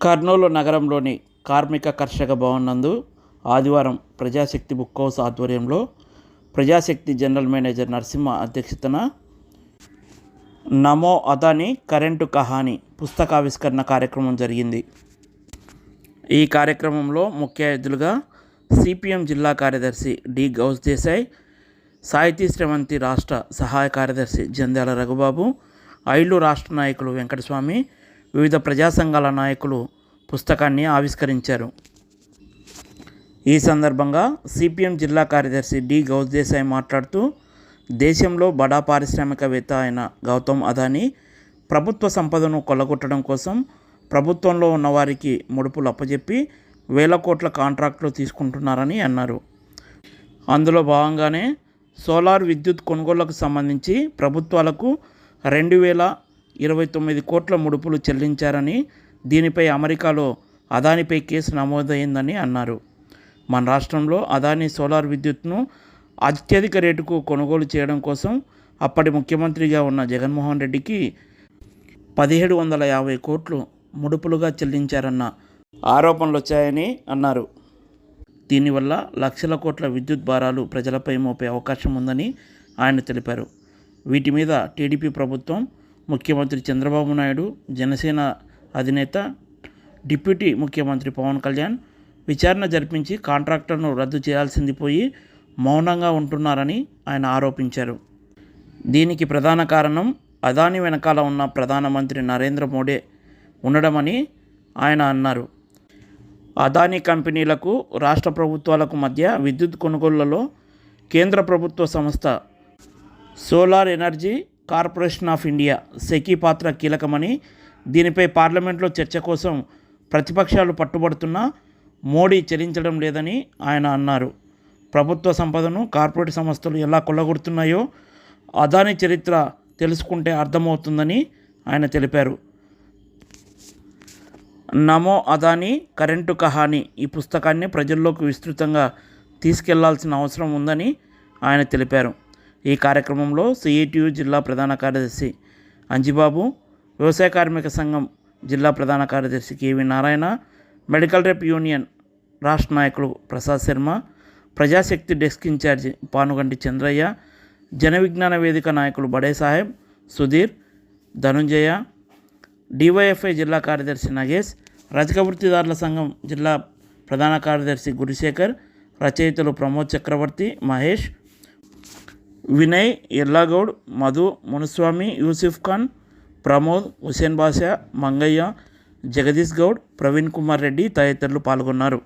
కర్నూలు నగరంలోని కార్మిక కర్షక భవన్ నందు ఆదివారం ప్రజాశక్తి బుక్ హౌస్ ఆధ్వర్యంలో ప్రజాశక్తి జనరల్ మేనేజర్ నరసింహ అధ్యక్షతన నమో అదాని కరెంటు కహాని పుస్తకావిష్కరణ కార్యక్రమం జరిగింది. ఈ కార్యక్రమంలో ముఖ్య అతిథులుగా సిపిఎం జిల్లా కార్యదర్శి డి గౌస్ దేశాయ్ సాహితీ శ్రవంతి రాష్ట్ర సహాయ కార్యదర్శి జంధ్యాల రఘుబాబు ఐళ్ళు రాష్ట్ర నాయకులు వెంకటస్వామి వివిధ ప్రజా సంఘాల నాయకులు పుస్తకాన్ని ఆవిష్కరించారు. ఈ సందర్భంగా సిపిఎం జిల్లా కార్యదర్శి డి. గౌద్దేశాయ్ మాట్లాడుతూ దేశంలో బడా పారిశ్రామికవేత్త అయిన గౌతమ్ అదానీ ప్రభుత్వ సంపదను కొల్లగొట్టడం కోసం ప్రభుత్వంలో ఉన్నవారికి ముడుపులు అప్పజెప్పి వేల కోట్ల కాంట్రాక్టులు తీసుకుంటున్నారని అన్నారు. అందులో భాగంగానే సోలార్ విద్యుత్ కొనుగోళ్ళకు సంబంధించి ప్రభుత్వాలకు రెండు వేల ఇరవై తొమ్మిది కోట్ల ముడుపులు చెల్లించారని దీనిపై అమెరికాలో అదానిపై కేసు నమోదైందని అన్నారు. మన రాష్ట్రంలో అదానీ సోలార్ విద్యుత్ను అత్యధిక రేటుకు కొనుగోలు చేయడం కోసం అప్పటి ముఖ్యమంత్రిగా ఉన్న జగన్మోహన్ రెడ్డికి పదిహేడు వందల యాభై కోట్లు ముడుపులుగా చెల్లించారన్న ఆరోపణలు వచ్చాయని అన్నారు. దీనివల్ల లక్షల కోట్ల విద్యుత్ భారాలు ప్రజలపై మోపే అవకాశం ఉందని ఆయన తెలిపారు. వీటి మీద టీడీపీ ప్రభుత్వం ముఖ్యమంత్రి చంద్రబాబు నాయుడు జనసేన అధినేత డిప్యూటీ ముఖ్యమంత్రి పవన్ కళ్యాణ్ విచారణ జరిపించి కాంట్రాక్టర్ను రద్దు చేయాల్సింది పోయి మౌనంగా ఉంటున్నారని ఆయన ఆరోపించారు. దీనికి ప్రధాన కారణం అదాని వెనకాల ఉన్న ప్రధానమంత్రి నరేంద్ర మోడీ ఉండడమని ఆయన అన్నారు. అదానీ కంపెనీలకు రాష్ట్ర ప్రభుత్వాలకు మధ్య విద్యుత్ కొనుగోళ్ళలో కేంద్ర ప్రభుత్వ సంస్థ solar energy corporation of India SECI పాత్ర కీలకమని దీనిపై పార్లమెంట్లో చర్చ కోసం ప్రతిపక్షాలు పట్టుబడుతున్నా మోడీ చెల్లించడం లేదని ఆయన అన్నారు. ప్రభుత్వ సంపదను కార్పొరేట్ సంస్థలు ఎలా కొల్లగొడుతున్నాయో అదాని చరిత్ర తెలుసుకుంటే అర్థమవుతుందని ఆయన తెలిపారు. నమో అదాని కరెంటు కహాని ఈ పుస్తకాన్ని ప్రజల్లోకి విస్తృతంగా తీసుకెళ్ళాల్సిన అవసరం ఉందని ఆయన తెలిపారు. ఈ కార్యక్రమంలో సిఐటియు జిల్లా ప్రధాన కార్యదర్శి అంజిబాబు వ్యవసాయ కార్మిక సంఘం జిల్లా ప్రధాన కార్యదర్శి K V Narayana medical rep union రాష్ట్ర నాయకులు Prasad Sharma Prajasakti desk in charge Panuganti Chandraiah Jana Vignana Vedika నాయకులు బడే సాహెబ్ సుధీర్ ధనుంజయ డివైఎఫ్ఐ జిల్లా కార్యదర్శి నగేష్ రజక వృత్తిదారుల సంఘం జిల్లా ప్రధాన కార్యదర్శి గురిశేఖర్ రచయితలు ప్రమోద్ చక్రవర్తి మహేష్ వినయ్ ఎల్లాగౌడ్ మధు మునుస్వామి యూసిఫ్ ఖాన్ ప్రమోద్ హుసేన్ బాషా మంగయ్య జగదీష్ గౌడ్ ప్రవీణ్ కుమార్ రెడ్డి తదితరులు పాల్గొన్నారు.